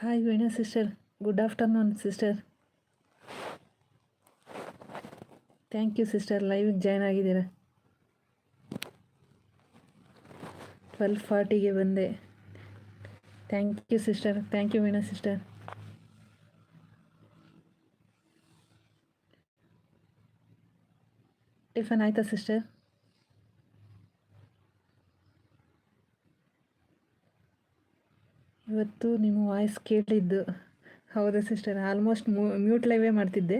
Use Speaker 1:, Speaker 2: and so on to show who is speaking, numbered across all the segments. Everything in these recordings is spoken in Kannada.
Speaker 1: Hi Veena sister good afternoon sister thank you sister ಲೈವಿಗೆ join ಆಗಿದ್ದೀರಾ? ಟ್ವೆಲ್ ಫಾರ್ಟಿಗೆ ಬಂದೆ. Thank you sister thank you Veena sister tiffin ಆಯ್ತಾ ಸಿಸ್ಟರ್ ಇವತ್ತು ನಿಮ್ಮ ವಾಯ್ಸ್ ಕೇಳಿದ್ದು. ಹೌದಾ ಸಿಸ್ಟರ್ ಆಲ್ಮೋಸ್ಟ್ ಮ್ಯೂಟ್ ಲೈವೇ ಮಾಡ್ತಿದ್ದೆ.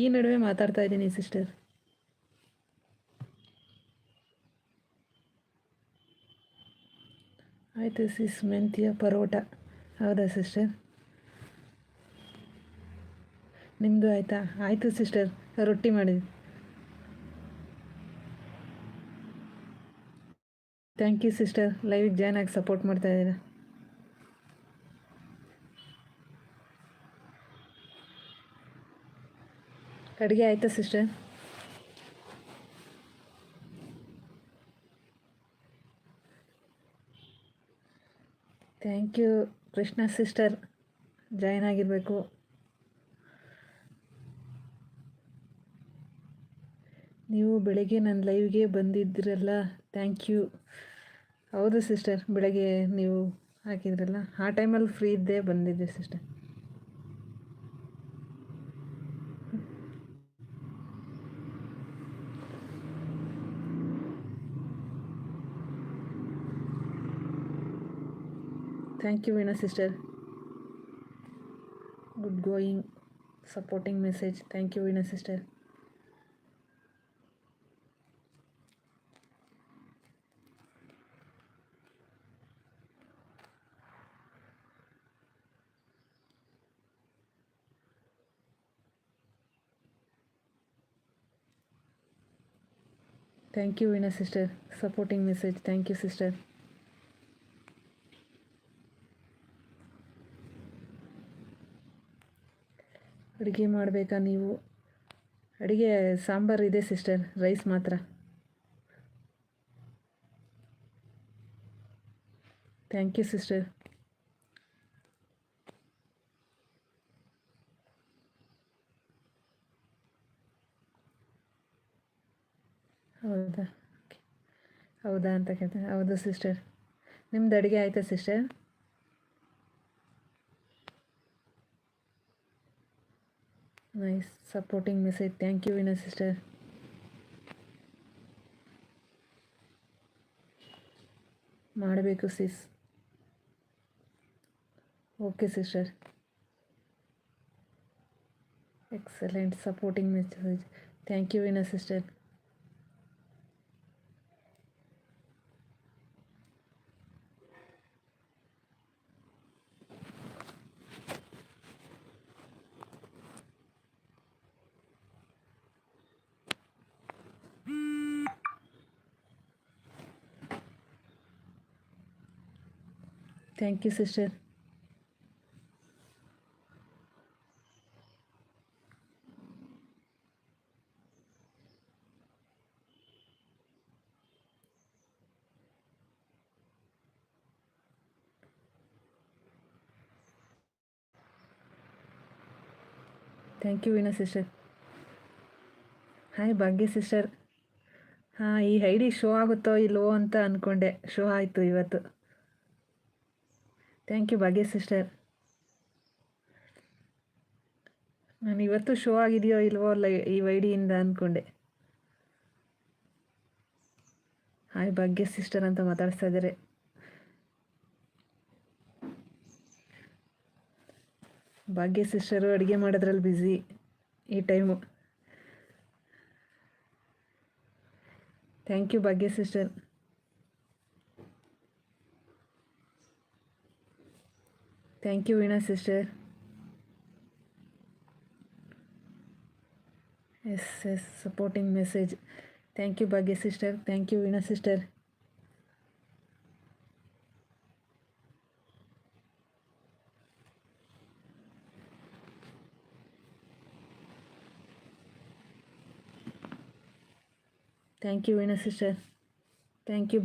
Speaker 1: ಈ ನಡುವೆ ಮಾತಾಡ್ತಾ ಇದ್ದೀನಿ ಸಿಸ್ಟರ್ ಆಯಿತು ಸಿಸ್ ಮೆಂತಿಯ ಪರೋಟ. ಹೌದಾ ಸಿಸ್ಟರ್ ನಿಮ್ಮದು ಆಯಿತಾ? ಆಯಿತು ಸಿಸ್ಟರ್ ರೊಟ್ಟಿ ಮಾಡಿದ್ವಿ ಥ್ಯಾಂಕ್ ಯು ಸಿಸ್ಟರ್ ಲೈವಿಗೆ ಜಾಯ್ನ್ ಆಗಿ ಸಪೋರ್ಟ್ ಮಾಡ್ತಾ ಇದ್ದೀರಾ. ಅಡುಗೆ ಆಯ್ತಾ sister thank you Krishna sister join ಆಗಿರಬೇಕು. ನೀವು ಬೆಳಗ್ಗೆ ನನ್ನ ಲೈವ್ಗೆ ಬಂದಿದ್ದಿರಲ್ಲ ಥ್ಯಾಂಕ್ ಯು ಹೌದು ಸಿಸ್ಟರ್ ಬೆಳಗ್ಗೆ ನೀವು ಹಾಕಿದ್ರಲ್ಲ, ಆ ಟೈಮಲ್ಲಿ ಫ್ರೀ ಇದ್ದೇ ಬಂದಿದ್ದೆ sister thank you Veena sister good going supporting message thank you Veena sister thank you Veena sister supporting message thank you sister ಅಡುಗೆ ಮಾಡಬೇಕಾ ನೀವು? ಅಡುಗೆ ಸಾಂಬಾರು ಇದೆ ಸಿಸ್ಟರ್, ರೈಸ್ ಮಾತ್ರ. ಥ್ಯಾಂಕ್ ಯು ಸಿಸ್ಟರ್ ಹೌದಾ? ಹೌದಾ ಅಂತ ಕೇಳ್ತಾರೆ ಹೌದು ಸಿಸ್ಟರ್ ನಿಮ್ದು ಅಡುಗೆ ಆಯಿತಾ sister nice supporting message thank you Veena sister ಮಾಡಬೇಕು sis okay sister excellent supporting message thank you Veena sister thank you sister thank you Veena sister hi Bhagya sister ಹಾಂ ಈ ಐ ಡಿ ಶೋ ಆಗುತ್ತೋ ಇಲ್ವೋ ಅಂತ ಅಂದ್ಕೊಂಡೆ ಶೋ ಆಯಿತು ಇವತ್ತು. ಥ್ಯಾಂಕ್ ಯು ಭಾಗ್ಯ ಸಿಸ್ಟರ್ ನಾನು ಇವತ್ತು ಶೋ ಆಗಿದೆಯೋ ಇಲ್ವೋ ಅಲ್ಲ ಈ ವೈಡಿಯಿಂದ ಅಂದ್ಕೊಂಡೆ ಹಾಯ್ ಭಾಗ್ಯ ಸಿಸ್ಟರ್ ಅಂತ ಮಾತಾಡ್ತಾ ಇದ್ದಾರೆ. ಭಾಗ್ಯ ಸಿಸ್ಟರು ಅಡುಗೆ ಮಾಡೋದ್ರಲ್ಲಿ ಬ್ಯುಸಿ ಈ time thank you Bhagya sister thank you Veena sister yes yes supporting message thank you Bhagya sister thank you Veena sister thank you Veena sister thank you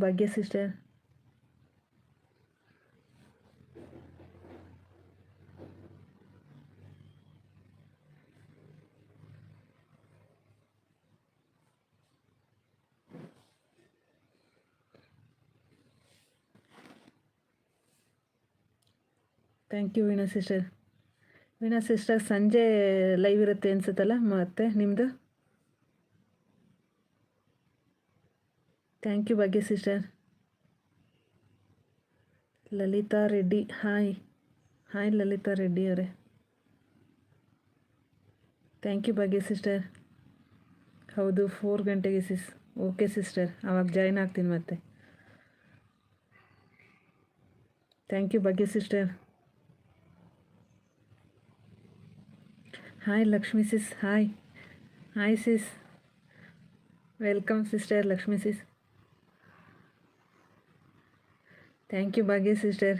Speaker 1: thank you Veena sister Veena sister ಸಂಜೆ ಲೈವ್ ಇರುತ್ತೆ ಅನ್ಸುತ್ತಲ್ಲ? ಮತ್ತೆ ನಿಮ್ಮದು thank you Bhagya sister Lalitha Reddy hi hi Lalitha Reddy ಅವರೇ. ಥ್ಯಾಂಕ್ ಯು ಭಾಗ್ಯ ಸಿಸ್ಟರ್ ಹೌದು ಫೋರ್ ಗಂಟೆಗೆ ಸಿಸ್ ಓಕೆ ಸಿಸ್ಟರ್ ಆವಾಗ ಜಾಯ್ನ್ ಆಗ್ತೀನಿ ಮತ್ತೆ. Thank you Bhagya sister hi Lakshmi sis hi hi sis welcome sister Lakshmi sis thank you Bhagya sister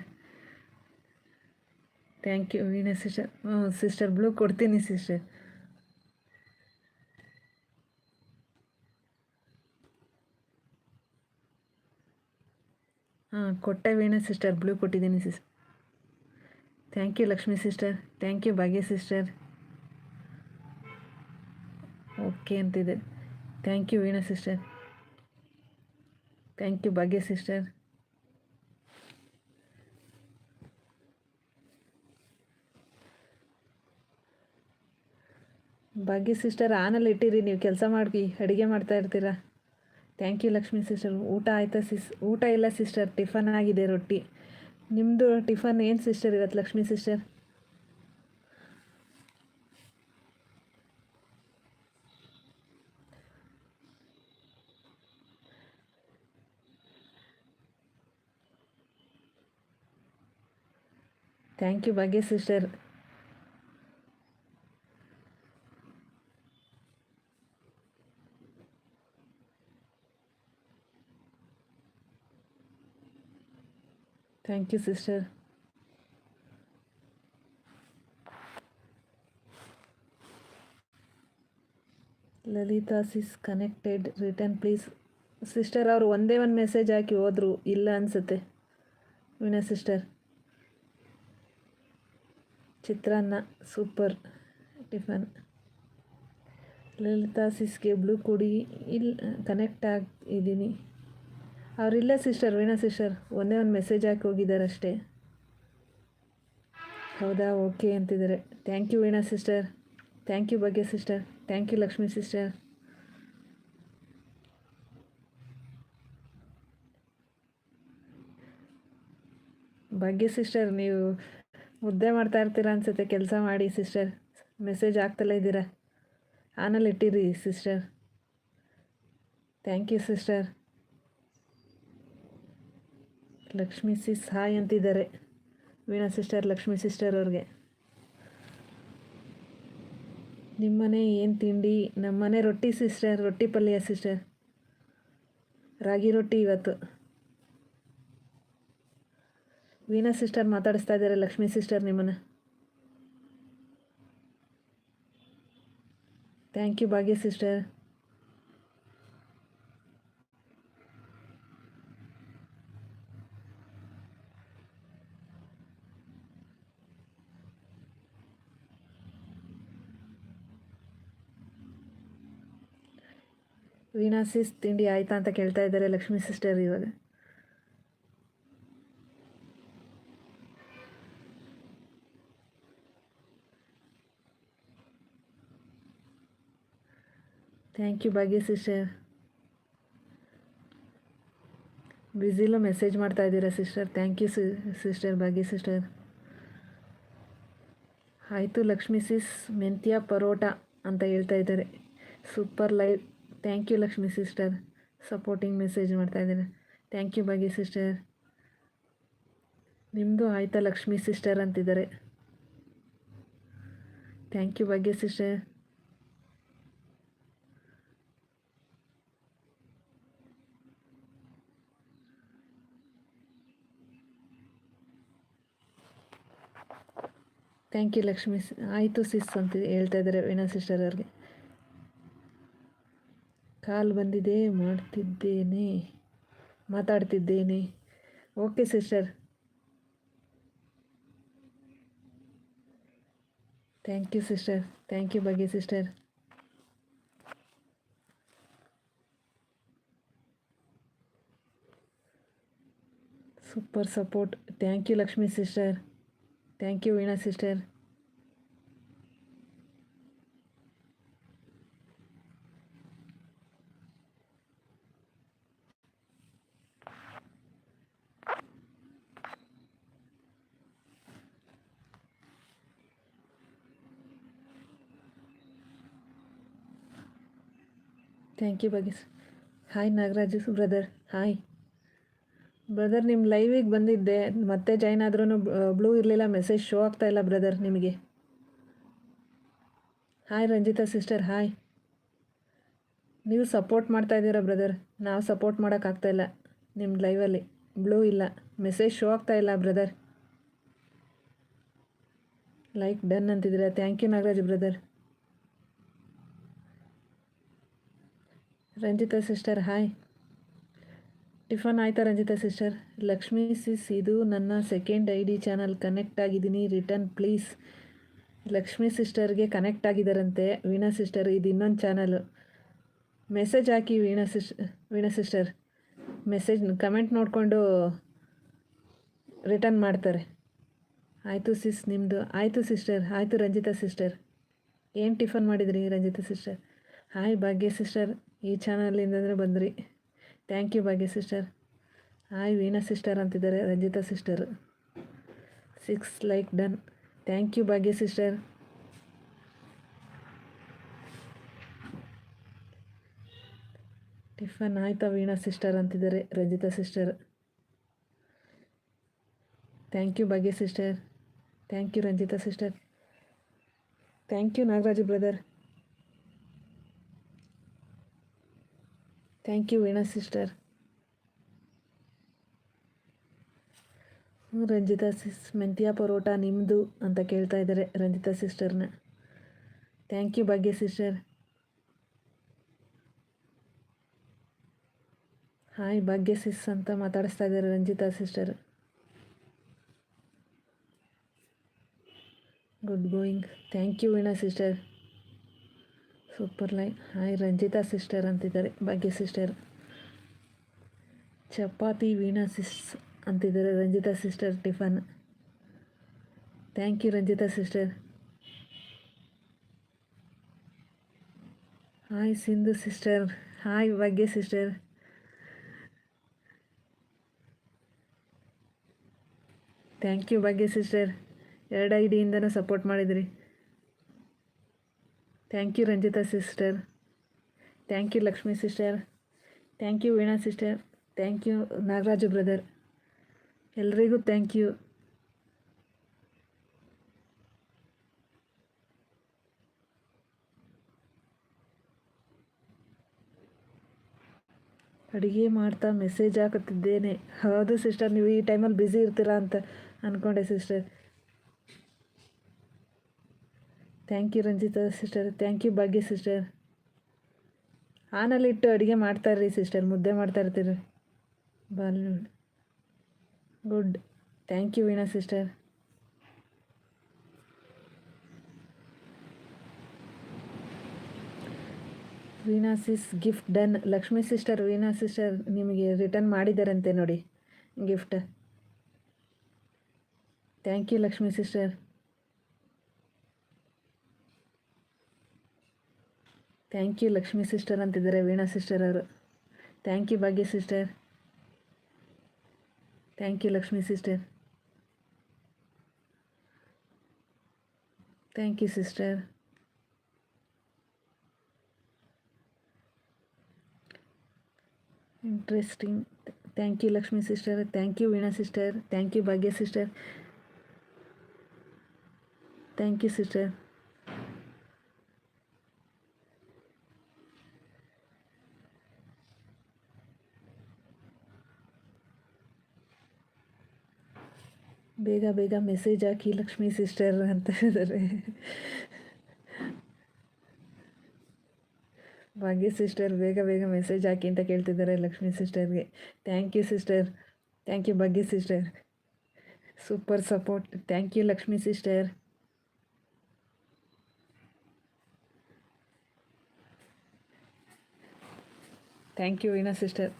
Speaker 1: thank you Veena sister ಹ್ಞೂ ಸಿಸ್ಟರ್ ಬ್ಲೂ ಕೊಡ್ತೀನಿ ಸಿಸ್ಟರ್ ಹಾಂ ಕೊಟ್ಟೆ ವೀಣಾ ಸಿಸ್ಟರ್ ಬ್ಲೂ ಕೊಟ್ಟಿದ್ದೀನಿ sis thank you Lakshmi sister thank you Bhagya sister okay ಅಂತಿದೆ. Thank you Veena sister thank you Bhagya sister Bhagya sister ಆನಲ್ಲಿ ಇಟ್ಟಿರಿ, ನೀವು ಕೆಲಸ ಮಾಡಿ ಅಡುಗೆ ಮಾಡ್ತಾ ಇರ್ತೀರಾ? ಥ್ಯಾಂಕ್ ಯು ಲಕ್ಷ್ಮಿ ಸಿಸ್ಟರ್ ಊಟ ಆಯ್ತಾ ಸಿಸ್ ಊಟ ಇಲ್ಲ ಸಿಸ್ಟರ್ ಟಿಫನ್ ಆಗಿದೆ ರೊಟ್ಟಿ. ನಿಮ್ಮದು ಟಿಫನ್ ಏನು ಸಿಸ್ಟರ್ ಇವತ್ತು Lakshmi sister thank you Bhagya sister thank you sister Lalitha sis connected return please sister ಅವರು ಒಂದೇ ಒಂದು ಮೆಸೇಜ್ ಹಾಕಿ ಹೋದರು, ಇಲ್ಲ ಅನಿಸುತ್ತೆ. ವೀಣಾ ಸಿಸ್ಟರ್ ಚಿತ್ರಾನ್ನ, ಸೂಪರ್ ಟಿಫನ್. ಲಲಿತಾ ಸಿಸ್ಗೆ ಬ್ಲೂ ಕೊಡಿ ಇಲ್ಲ ಕನೆಕ್ಟ್ ಆಗಿದ್ದೀನಿ. ಅವರಿಲ್ಲ ಸಿಸ್ಟರ್ ವೀಣಾ ಸಿಸ್ಟರ್ ಒಂದೇ ಒಂದು ಮೆಸೇಜ್ ಹಾಕಿ ಹೋಗಿದ್ದಾರೆ ಅಷ್ಟೇ ಹೌದಾ? ಓಕೆ ಅಂತಿದ್ದಾರೆ. Thank you Veena sister thank you Bhagya sister thank you Lakshmi sister Bhagya sister ನೀವು ಮುದ್ದೆ ಮಾಡ್ತಾ ಇರ್ತೀರ ಅನ್ಸುತ್ತೆ ಕೆಲಸ ಮಾಡಿ ಸಿಸ್ಟರ್ ಮೆಸೇಜ್ ಆಗ್ತಲೇ ಇದ್ದೀರಾ? ಆನಲ್ಲಿ ಇಟ್ಟಿರಿ sister thank you sister Lakshmi sis hi ಅಂತಿದ್ದಾರೆ. ವೀಣಾ ಸಿಸ್ಟರ್ ಲಕ್ಷ್ಮಿ ಸಿಸ್ಟರ್ ಅವ್ರಿಗೆ. ನಿಮ್ಮನೆ ಏನು ತಿಂಡಿ? ನಮ್ಮನೆ ರೊಟ್ಟಿ ಸಿಸ್ಟರ್ ರೊಟ್ಟಿ ಪಲ್ಯ ಸಿಸ್ಟರ್ ರಾಗಿ ರೊಟ್ಟಿ ಇವತ್ತು. ವೀಣಾ ಸಿಸ್ಟರ್ ಮಾತಾಡಿಸ್ತಾ ಇದ್ದಾರೆ, ಲಕ್ಷ್ಮಿ ಸಿಸ್ಟರ್ ನಿಮ್ಮನ್ನು. Thank you Bhagya sister. Veena sis, ತಿಂಡಿ ಆಯ್ತಾ ಅಂತ ಕೇಳ್ತಾ ಇದ್ದಾರೆ ಲಕ್ಷ್ಮಿ ಸಿಸ್ಟರ್ ಇವಾಗ. ಥ್ಯಾಂಕ್ ಯು ಭಾಗ್ಯ ಸಿಸ್ಟರ್ ಬ್ಯುಸಿಲೂ ಮೆಸೇಜ್ ಮಾಡ್ತಾ ಇದ್ದೀರಾ sister thank you sister Bhagya sister ಆಯಿತು ಲಕ್ಷ್ಮಿ ಸಿಸ್ ಮೆಂತ್ಯ ಪರೋಟ ಅಂತ ಹೇಳ್ತಾ ಇದ್ದಾರೆ. Super live thank you Lakshmi sister supporting message ಮಾಡ್ತಾ ಇದ್ದಾರೆ. ಥ್ಯಾಂಕ್ ಯು ಭಾಗ್ಯ ಸಿಸ್ಟರ್ ನಿಮ್ಮದು ಆಯಿತಾ ಲಕ್ಷ್ಮಿ ಸಿಸ್ಟರ್ ಅಂತಿದ್ದಾರೆ. Thank you Bhagya sister thank you Lakshmi ಆಯಿತು ಸಿಸ್ ಅಂತ ಹೇಳ್ತಾ ಇದ್ದಾರೆ ವೀಣಾ ಸಿಸ್ಟರ್ ಅವ್ರಿಗೆ. ಕಾಲ್ ಬಂದಿದೆ, ಮಾಡ್ತಿದ್ದೇನೆ, ಮಾತಾಡ್ತಿದ್ದೇನೆ. Okay sister thank you sister thank you ಬಗ್ಗೆ sister super support thank you Lakshmi sister thank you Veena sister thank you ಬಗೀಸ್ hi Nagaraju brother hi brother ನಿಮ್ಮ ಲೈವಿಗೆ ಬಂದಿದ್ದೆ. ಮತ್ತೆ ಜಾಯ್ನ್ ಆದ್ರೂ ಬ್ಲೂ ಇರಲಿಲ್ಲ ಮೆಸೇಜ್ ಶೋ ಆಗ್ತಾ ಇಲ್ಲ ಬ್ರದರ್ ನಿಮಗೆ. ಹಾಯ್ ರಂಜಿತಾ ಸಿಸ್ಟರ್ ಹಾಯ್ ನೀವು ಸಪೋರ್ಟ್ ಮಾಡ್ತಾ ಇದ್ದೀರಾ ಬ್ರದರ್ ನಾವು ಸಪೋರ್ಟ್ ಮಾಡೋಕ್ಕಾಗ್ತಾ ಇಲ್ಲ. ನಿಮ್ಮ ಲೈವಲ್ಲಿ ಬ್ಲೂ ಇಲ್ಲ. ಮೆಸೇಜ್ ಶೋ ಆಗ್ತಾ ಇಲ್ಲ brother like done ಅಂತಿದ್ದೀರಾ? Thank you Nagaraj brother Ranjitha sister hi tiffin ಆಯ್ತಾ ರಂಜಿತಾ ಸಿಸ್ಟರ್? ಲಕ್ಷ್ಮೀ ಸಿಸ್, ಇದು ನನ್ನ second I D channel connect ಆಗಿದ್ದೀನಿ. ರಿಟರ್ನ್ ಪ್ಲೀಸ್ ಲಕ್ಷ್ಮೀ ಸಿಸ್ಟರ್ಗೆ ಕನೆಕ್ಟ್ ಆಗಿದ್ದಾರಂತೆ. ವೀಣಾ ಸಿಸ್ಟರ್, ಇದು ಇನ್ನೊಂದು ಚಾನಲು ಮೆಸೇಜ್ ಹಾಕಿ Veena sis, Veena sister. Message comment ನೋಡಿಕೊಂಡು ರಿಟರ್ನ್ ಮಾಡ್ತಾರೆ. ಆಯಿತು ಸಿಸ್ ನಿಮ್ಮದು ಆಯಿತು ಸಿಸ್ಟರ್. ಆಯಿತು ರಂಜಿತಾ ಸಿಸ್ಟರ್. ಏನು ಟಿಫನ್ ಮಾಡಿದ್ರಿ Ranjitha sister? Hi Bhagya sister. ಈ ಚಾನಲಿಂದ ಬಂದ್ರಿ. Thank you Bhagya sister hi Veena sister ಅಂತಿದ್ದಾರೆ, Ranjitha sister six like done thank you Bhagya sister tiffin ಆಯ್ತಾ ವೀಣಾ ಸಿಸ್ಟರ್ ಅಂತಿದ್ದಾರೆ, Ranjitha sister thank you Bhagya sister thank you Ranjitha sister thank you Nagaraju brother thank you Veena sister Ranjitha sis ಮೆಂತ್ಯ ಪರೋಟ ನಿಮ್ಮದು ಅಂತ ಕೇಳ್ತಾ ಇದ್ದಾರೆ Ranjita ಸಿಸ್ಟರ್ನ thank you Bhagya sister hi Bhagya sis ಅಂತ ಮಾತಾಡಿಸ್ತಾ ಇದ್ದಾರೆ Ranjitha sister good going thank you Veena sister super line hi, Ranjitha sister ಅಂತಿದ್ದಾರೆ, ಭಾಗ್ಯ ಸಿಸ್ಟರ್ ಚಪಾತಿ ವೀಣಾ ಸಿಸ್ ಅಂತಿದ್ದಾರೆ, Ranjitha sister tiffin. Thank you Ranjitha sister hi Sindhu sister hi Bhagya sister thank you Bhagya sister ಎರಡು ಐ ಡಿಯಿಂದನೂ ಸಪೋರ್ಟ್ ಮಾಡಿದ್ರಿ. Thank you Ranjitha sister thank you Lakshmi sister thank you Veena sister thank you Nagaraju brother ಎಲ್ರಿಗೂ ಥ್ಯಾಂಕ್ ಯು ಅಡುಗೆ ಮಾಡ್ತಾ ಮೆಸೇಜ್ ಹಾಕುತ್ತಿದ್ದೇನೆ. ಹೌದು ಸಿಸ್ಟರ್ ನೀವು ಈ ಟೈಮಲ್ಲಿ ಬ್ಯುಸಿ ಇರ್ತೀರಾ ಅಂತ ಅಂದ್ಕೊಂಡೆ sister thank you Ranjitha sister thank you Bhagya sister ಆನಲ್ಲಿಟ್ಟು ಅಡುಗೆ ಮಾಡ್ತಾರ್ರಿ ಸಿಸ್ಟರ್ ಮುದ್ದೆ ಮಾಡ್ತಾ ಇರ್ತೀರಿ. Ball good thank you Veena sister Veena sis gift done Lakshmi sister Veena sister ನಿಮಗೆ ರಿಟರ್ನ್ ಮಾಡಿದ್ದಾರಂತೆ ನೋಡಿ. Gift thank you Lakshmi sister thank you Lakshmi sister ಅಂತಿದ್ದಾರೆ, ವೀಣಾ ಸಿಸ್ಟರ್ ಅವರು. Thank you Bhagya sister thank you Lakshmi sister thank you sister interesting thank you Lakshmi sister thank you Veena sister thank you Bhagya sister thank you sister ಬೇಗ ಬೇಗ ಮೆಸೇಜ್ ಹಾಕಿ ಲಕ್ಷ್ಮೀ ಸಿಸ್ಟರ್ ಅಂತ ಇದ್ದಾರೆ ಭಾಗ್ಯ ಸಿಸ್ಟರ್ ಬೇಗ ಬೇಗ ಮೆಸೇಜ್ ಹಾಕಿ ಅಂತ ಕೇಳ್ತಿದ್ದಾರೆ Lakshmi ಸಿಸ್ಟರ್ಗೆ thank you sister thank you Bhagya sister super support thank you Lakshmi sister thank you Veena sister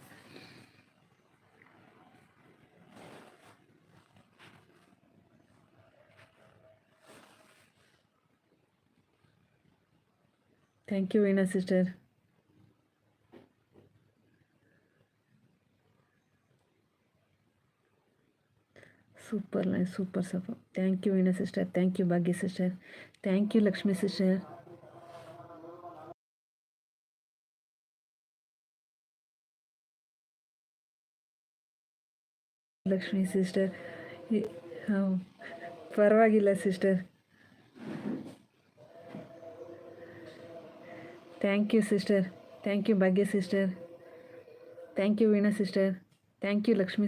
Speaker 1: thank you Veena sister super nice super super thank you Veena sister thank you Bhagya sister thank you Lakshmi sister Lakshmi sister ಹಾಂ ಪರವಾಗಿಲ್ಲ sister thank you sister thank you Bhagya sister thank you Veena sister thank you Lakshmi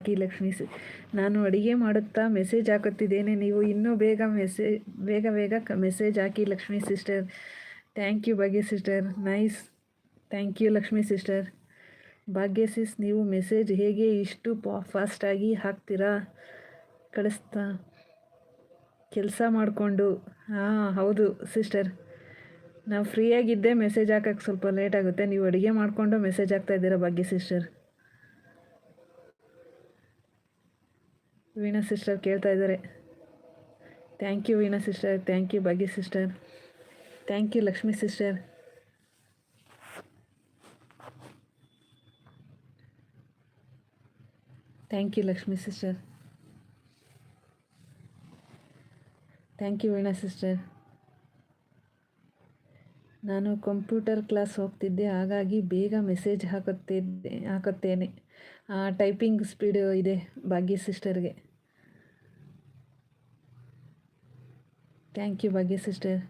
Speaker 1: Lakshmi ನಾನು ಅಡುಗೆ ಮಾಡುತ್ತಾ ಮೆಸೇಜ್ ಹಾಕುತ್ತಿದ್ದೇನೆ. ನೀವು ಇನ್ನೂ ಬೇಗ ಮೆಸೇಜ್ ಬೇಗ ಬೇಗ message hockey Lakshmi sister thank you Bhagya sister nice thank you Lakshmi sister Bhagya sis ನೀವು ಮೆಸೇಜ್ ಹೇಗೆ ಇಷ್ಟು ಪಾ ಫಾಸ್ಟಾಗಿ ಹಾಕ್ತೀರಾ? ಕಳಿಸ್ತಾ. ಕೆಲಸ ಮಾಡಿಕೊಂಡು. ಹಾಂ, ಹೌದು ಸಿಸ್ಟರ್ ನಾವು ಫ್ರೀಯಾಗಿದ್ದೆ ಮೆಸೇಜ್ ಹಾಕೋಕ್ಕೆ ಸ್ವಲ್ಪ ಲೇಟ್ ಆಗುತ್ತೆ. ನೀವು ಅಡುಗೆ ಮಾಡಿಕೊಂಡು ಮೆಸೇಜ್ ಹಾಕ್ತಾ ಇದ್ದೀರಾ, ಭಾಗ್ಯ ಸಿಸ್ಟರ್ ವೀಣಾ ಸಿಸ್ಟರ್ ಕೇಳ್ತಾ ಇದ್ದಾರೆ. Thank you Veena sister thank you Bhagya sister thank you Lakshmi sister thank you Lakshmi sister thank you Veena sister ನಾನು ಕಂಪ್ಯೂಟರ್ ಕ್ಲಾಸ್ ಹೋಗ್ತಿದ್ದೆ, ಹಾಗಾಗಿ ಬೇಗ ಮೆಸೇಜ್ ಹಾಕುತ್ತಿದ್ದೆ, ಹಾಕುತ್ತೇನೆ. ಟೈಪಿಂಗ್ ಸ್ಪೀಡ್ ಇದೆ Bhagya ಸಿಸ್ಟರ್ಗೆ thank you Bhagya sister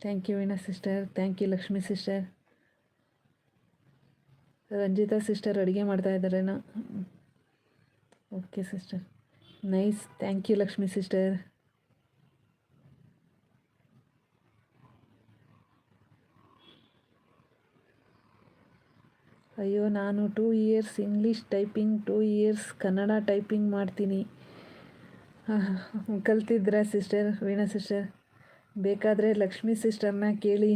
Speaker 1: thank you Veena sister thank you Lakshmi sister Ranjitha sister ಅಡುಗೆ ಮಾಡ್ತಾ ಇದ್ದಾರೇನಾ okay sister nice thank you Lakshmi sister ಅಯ್ಯೋ, ನಾನು two years English typing, two years Kannada typing ಮಾಡ್ತೀನಿ. ಕಲ್ತಿದ್ರಾ ಸಿಸ್ಟರ್, ವೀಣಾ ಸಿಸ್ಟರ್? ಬೇಕಾದರೆ ಲಕ್ಷ್ಮಿ ಸಿಸ್ಟರ್ನ ಕೇಳಿ.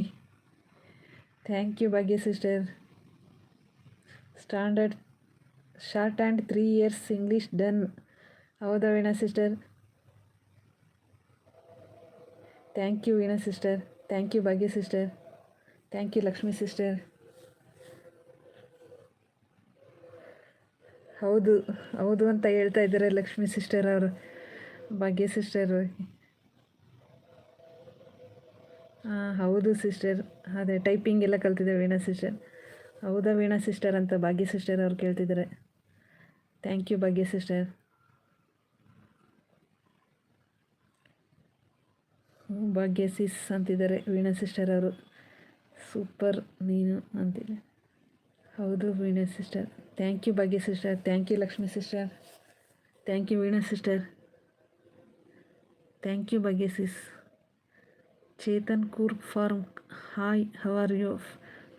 Speaker 1: Thank you Bhagya sister. Standard, short and three years English done. ಹೌದಾ Veena sister? Thank you Veena sister. Thank you Bhagya sister. Thank you Lakshmi sister. ಹೌದು ಹೌದು ಅಂತ ಹೇಳ್ತಾ ಇದ್ದಾರೆ ಲಕ್ಷ್ಮಿ ಸಿಸ್ಟರ್ ಅವರು, ಭಾಗ್ಯ ಸಿಸ್ಟರ್ ಹಾಂ ಹೌದು ಸಿಸ್ಟರ್ ಅದೇ ಟೈಪಿಂಗ್ ಎಲ್ಲ ಕಲ್ತಿದ್ದೆ ವೀಣಾ ಸಿಸ್ಟರ್ ಹೌದಾ ವೀಣಾ ಸಿಸ್ಟರ್ ಅಂತ ಭಾಗ್ಯ ಸಿಸ್ಟರ್ ಅವ್ರು ಕೇಳ್ತಿದ್ದಾರೆ. Thank you Bhagya sister Bhagya sis ಅಂತಿದ್ದಾರೆ ವೀಣಾ ಸಿಸ್ಟರ್ ಅವರು. ಸೂಪರ್ ನೀನು ಅಂತಿದೆ ಹೌದು Veena sister thank you Bhagya sister thank you Lakshmi sister thank you Veena sister thank you Bhagya sis Chetan Coorg farm hi how are you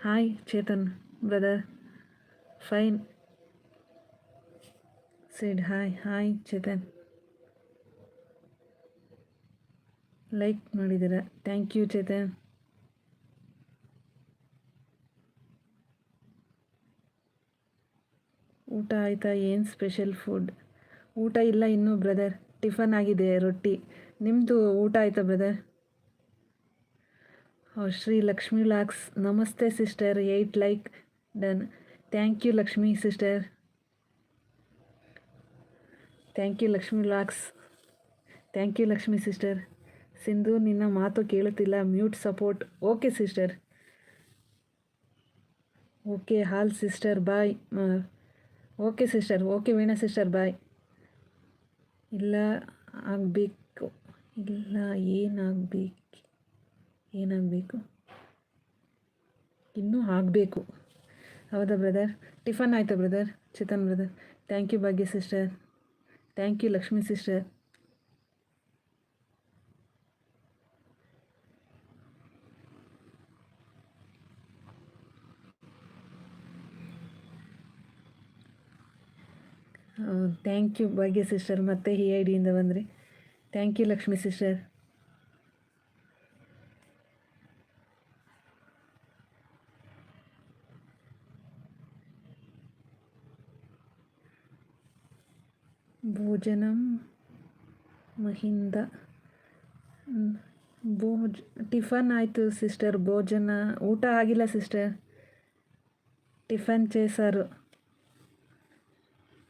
Speaker 1: hi Chetan brother fine said hi hi Chetan like ಮಾಡಿದ್ದೀರಾ ಥ್ಯಾಂಕ್ ಯು ಚೇತನ್ ಊಟ ಆಯಿತಾ? ಏನು ಸ್ಪೆಷಲ್ ಫುಡ್ ಊಟ ಇಲ್ಲ ಇನ್ನೂ ಬ್ರದರ್ ಟಿಫನ್ ಆಗಿದೆ, ರೊಟ್ಟಿ. ನಿಮ್ಮದು ಊಟ ಆಯಿತಾ ಬ್ರದರ್ ಶ್ರೀ ಲಕ್ಷ್ಮಿ ಲಾಕ್ಸ್. ನಮಸ್ತೆ sister eight like done thank you Lakshmi sister thank you Lakshmi LOX. Thank you Lakshmi sister Sindhu, ನಿನ್ನ ಮಾತು ಕೇಳುತ್ತಿಲ್ಲ. Mute support okay sister okay ಹಾಲ್ sister bye okay sister okay Veena sister bye ಇಲ್ಲ ಆಗಬೇಕು. ಇಲ್ಲ, ಏನಾಗಬೇಕು? ಏನಾಗಬೇಕು? ಇನ್ನೂ ಆಗಬೇಕು. ಹೌದಾ ಬ್ರದರ್ ಟಿಫನ್ ಆಯಿತಾ brother Chetan brother thank you Bhagya sister thank you Lakshmi sister thank you Bhagya sister ಮತ್ತೆ ಹಿ ಐ ಡಿಯಿಂದ ಬಂದರೆ. ಥ್ಯಾಂಕ್ ಯು ಲಕ್ಷ್ಮಿ ಸಿಸ್ಟರ್ ಭೋಜನಂ ಮಹಿಂದ. ಭೋಜ್, ಟಿಫನ್ ಆಯಿತು ಸಿಸ್ಟರ್ ಭೋಜನ, ಊಟ ಆಗಿಲ್ಲ ಸಿಸ್ಟರ್ ಟಿಫನ್ ಚೇಸಾರು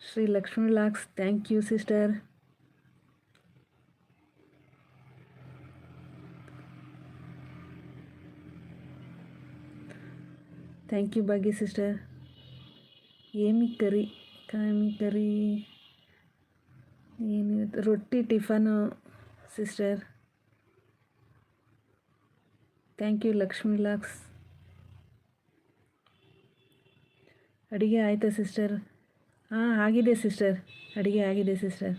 Speaker 1: Shri Lakshmi LOX thank you sister thank you Bhagya sister Amy ಕರಿ ಕಾಮಿ ಕರಿ ಏನಿರುತ್ತೆ ರೊಟ್ಟಿ tiffin sister thank you Lakshmi LOX ಅಡುಗೆ ಆಯಿತಾ ಸಿಸ್ಟರ್ ಹಾಂ, ಆಗಿದೆ ಸಿಸ್ಟರ್. ಅಡುಗೆ ಆಗಿದೆ sister.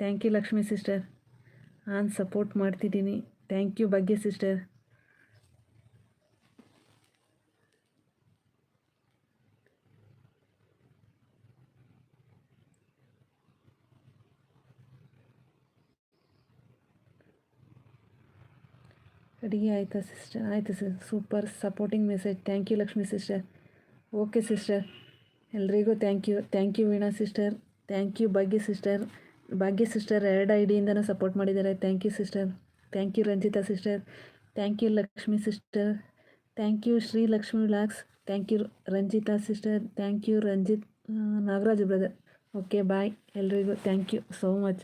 Speaker 1: Thank you Lakshmi sister. ನಾನು ಸಪೋರ್ಟ್ ಮಾಡ್ತಿದ್ದೀನಿ. ಥ್ಯಾಂಕ್ ಯು ಬಗ್ಗೆ ಸಿಸ್ಟರ್. ಅಡುಗೆ ಆಯಿತಾ ಸಿಸ್ಟರ್? ಆಯಿತು sir super supporting message thank you Lakshmi sister. Okay sister. ಎಲ್ರಿಗೂ thank you thank you Veena sister thank you Bhagya sister Bhagya sister ಎರಡು ಐಡಿಯಿಂದನೂ ಡಿಯಿಂದನೂ ಸಪೋರ್ಟ್ ಮಾಡಿದ್ದಾರೆ. Thank you sister thank you Ranjitha sister thank you Lakshmi sister thank you Shri Lakshmi ವಿಲಾಕ್ಸ್ thank you Ranjitha sister thank you Ranjith, Nagaraj brother okay bye ಎಲ್ರಿಗೂ. Thank you so much